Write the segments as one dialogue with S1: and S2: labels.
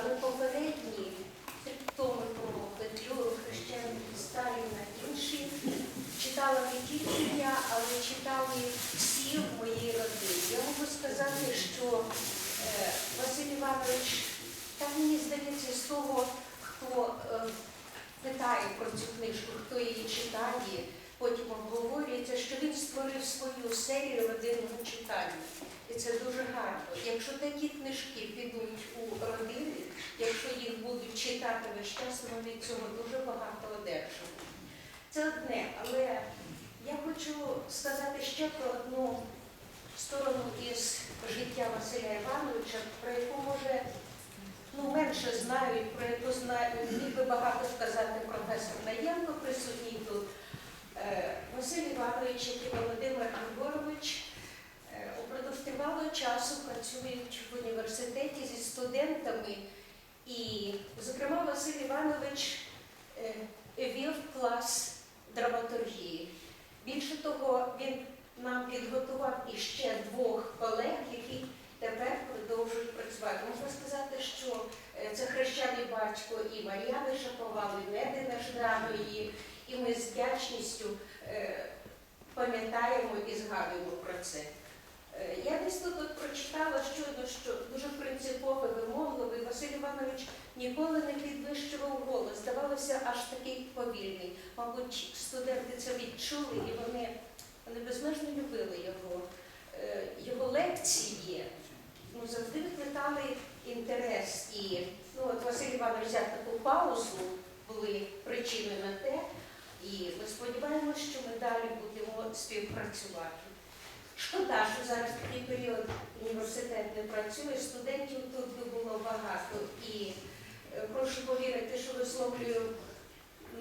S1: але попередні симптоми томи про Петлюру, Хрещенка, Сталіна, інші читала не тільки я, але читали всі в моїй родині. Я можу сказати, що е, Василь Іванович, так мені здається, читання. І це дуже гарно. Якщо такі книжки підуть у родини, якщо їх будуть читати весь час, від цього дуже багато одержимо. Це одне, але я хочу сказати ще про одну сторону із життя Василя Івановича, про яку може ну, менше знають, про яку знає, міг би багато сказати професор Наєнко, присутній тут. Е, Василь Іванович, як часу працюють в університеті зі студентами. І, зокрема, Василь Іванович е, вів клас драматургії. Більше того, він нам підготував іще двох колег, які тепер продовжують працювати. Можна сказати, що е, це хрещений батько і Мар'яни Шаповали, і Недина Жданої, і ми з вдячністю е, пам'ятаємо і згадуємо про це. Е, Я десь тут прочитала щойно, що дуже принциповий, вимогливий Василь Іванович ніколи не підвищував голос, здавалося, аж такий повільний. Мабуть, студенти це відчули і вони, вони безмежно любили його. Е, Його лекції ну, завжди викликали інтерес. І ну, от Василь Іванович взяв таку паузу, були причини на те. І ми сподіваємося, що ми далі будемо співпрацювати. Шкода, що зараз такий період університет не працює, студентів тут би було багато. І е, прошу повірити, що висловлюю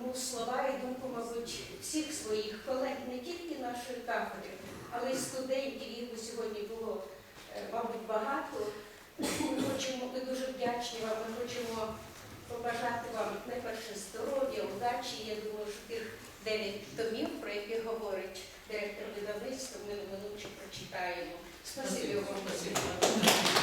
S1: ну, слова і думку, мабуть, всіх своїх колег, не тільки нашої кафедри, але й студентів, їх сьогодні було, е, мабуть, багато. Ми хочемо, ми дуже вдячні вам, ми хочемо побажати вам найперше здоров'я, удачі. Я думаю, що тих дев'ять томів, про які говорить директор видавництва, ми неминуче прочитаємо. Спасибі вам.